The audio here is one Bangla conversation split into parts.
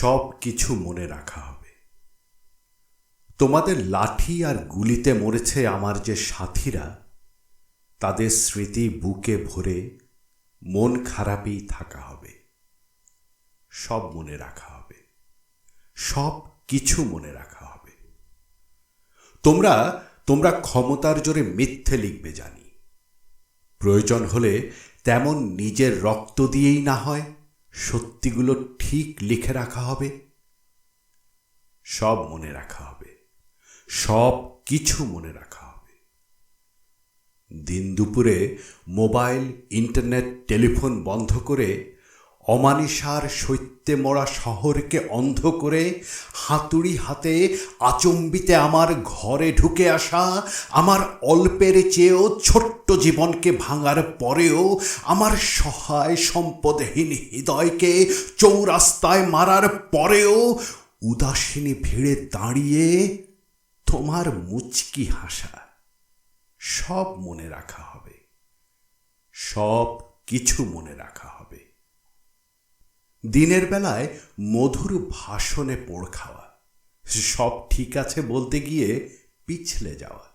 সব কিছু মনে রাখা হবে। তোমাদের লাঠি আর গুলিতে মরেছে আমার যে সাথীরা, তাদের স্মৃতি বুকে ভরে মন খারাপই থাকা হবে। সব মনে রাখা হবে। সব কিছু মনে রাখা হবে। তোমরা তোমরা ক্ষমতার জোরে মিথ্যে লিখবে জানি। প্রয়োজন হলে তেমন নিজের রক্ত দিয়েই না হয়। সত্যিগুলো ঠিক লিখে রাখা হবে, সব মনে রাখা হবে, সব কিছু মনে রাখা হবে। দিন দুপুরে মোবাইল, ইন্টারনেট, টেলিফোন বন্ধ করে অমানিসার শৈত্যে মরা শহরকে অন্ধ করে হাতুড়ি হাতে আচম্বিতে আমার ঘরে ঢুকে আসা, আমার অল্পের চেয়েও ছোট্ট জীবনকে ভাঙার পরেও আমার সহায় সম্পদহীন হৃদয়কে চৌরাস্তায় মারার পরেও উদাসীনী ভিড়ে দাঁড়িয়ে তোমার মুচকি হাসা। সব মনে রাখা হবে। সব কিছু মনে রাখা হবে। দিনের বেলায় মধুর ভাষণে পোড় খাওয়া, সব ঠিক আছে বলতে গিয়ে পিছলে যাওয়া।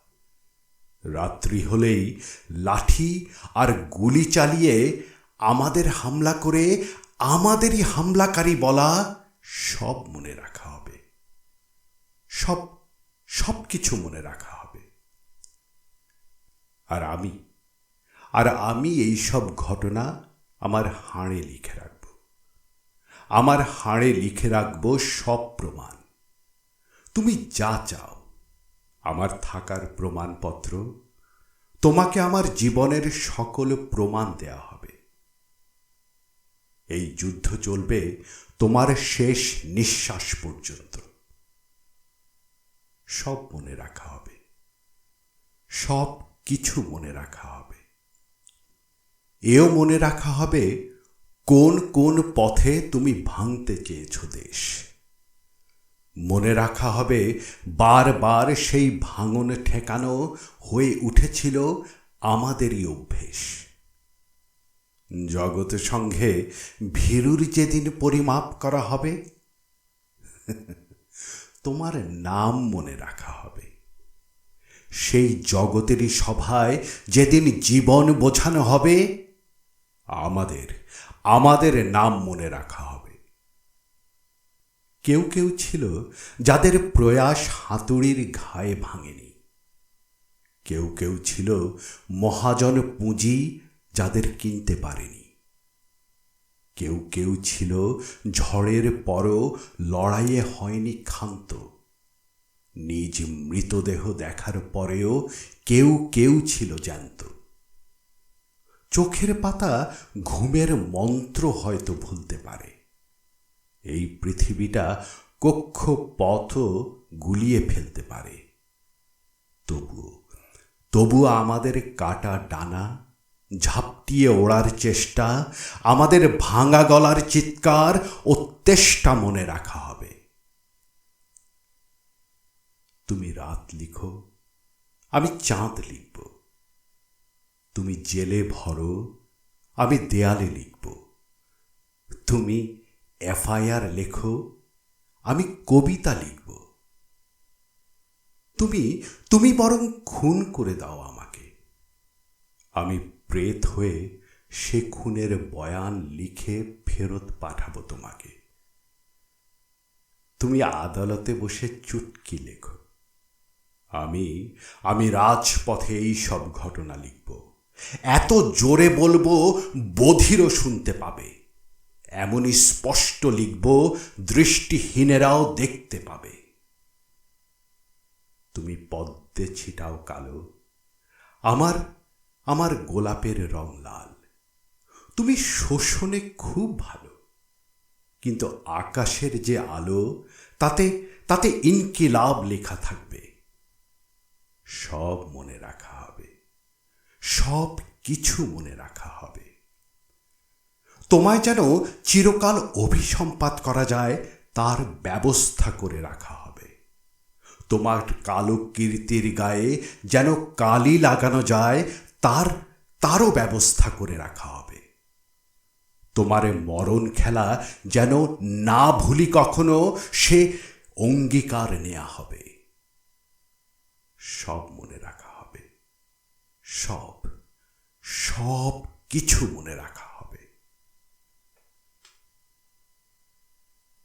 রাত্রি হলেই লাঠি আর গুলি চালিয়ে আমাদের হামলা করে আমাদেরই হামলাকারী বলা সব মনে রাখা হবে। সব সব কিছু মনে রাখা হবে। আর আমি আর আমি এই সব ঘটনা আমার হাড়ে লিখে রাখব। আমার হাড়ে লিখে রাখব সব প্রমাণ। তুমি যা চাও, আমার থাকার প্রমাণপত্র, তোমাকে আমার জীবনের সকল প্রমাণ দেয়া হবে। এই যুদ্ধ চলবে তোমার শেষ নিঃশ্বাস পর্যন্ত। সব মনে রাখা হবে, সব কিছু মনে রাখা হবে। এও মনে রাখা হবে কোন কোন পথে তুমি ভাঙতে চেয়েছ দেশ? মনে রাখা হবে, বারবার সেই ভাঙন ঠেকানো হয়ে উঠেছিল আমাদেরই অভ্যেস। জগৎ সঙ্গে ভীরুর যেদিন পরিমাপ করা হবে, তোমার নাম মনে রাখা হবে। সেই জগতেরই সভায় যেদিন জীবন বোঝানো হবে, আমাদের আমাদের নাম মনে রাখা হবে। কেউ কেউ ছিল যাদের প্রয়াস হাতুড়ির ঘায়ে ভাঙেনি। কেউ কেউ ছিল মহাজন পুঁজি যাদের কিনতে পারেনি। কেউ কেউ ছিল ঝড়ের পরও লড়াইয়ে হয়নি ক্ষান্ত। নিজ মৃতদেহ দেখার পরেও কেউ কেউ ছিল জ্যান্ত। চোখের পাতা ঘুমের মন্ত্র হয়তো ভুলতে পারে। এই পৃথিবীটা কক্ষ পথ গুলিয়ে ফেলতে পারে। তবুও তবুও আমাদের কাটা ডানা, ঝাপটিয়ে ওড়ার চেষ্টা, আমাদের ভাঙা গলার চিৎকার ও তেষ্টা মনে রাখা হবে। তুমি রাত লিখো, আমি চাঁদ লিখব। তুমি জেলে ভরো, আমি দেয়ালে লিখব। তুমি এফআইআর লেখো, আমি কবিতা লিখব। তুমি তুমি বরং খুন করে দাও আমাকে। আমি প্রেত হয়ে সে খুনের বয়ান লিখে ফেরত পাঠাবো তোমাকে। তুমি আদালতে বসে চুটকি লেখো। আমি আমি রাজপথে এই সব ঘটনা লিখব। এত জোরে বলব, বধিরও শুনতে পাবে। এমনই স্পষ্ট লিখব, দৃষ্টিহীনেরাও দেখতে পাবে। তুমি পদ্মে ছিটাও কালো, আমার আমার গোলাপের রং লাল। তুমি শোষণে খুব ভালো, কিন্তু আকাশের যে আলো, তাতে তাতে ইনকিলাব লেখা থাকবে। সব মনে রাখা হবে। সব কিছু মনে রাখা হবে। তোমায় যেন চিরকাল অভিসম্পাত করা যায়, তার ব্যবস্থা করে রাখা হবে। তোমার কালো কীর্তির গায়ে যেন কালি লাগানো যায়, তার, তারও ব্যবস্থা করে রাখা হবে। তোমারে মরণ খেলা যেন না ভুলি কখনো, সে অঙ্গীকার নেওয়া হবে। সব মনে রাখা হবে। সব। সব কিছু মনে রাখা।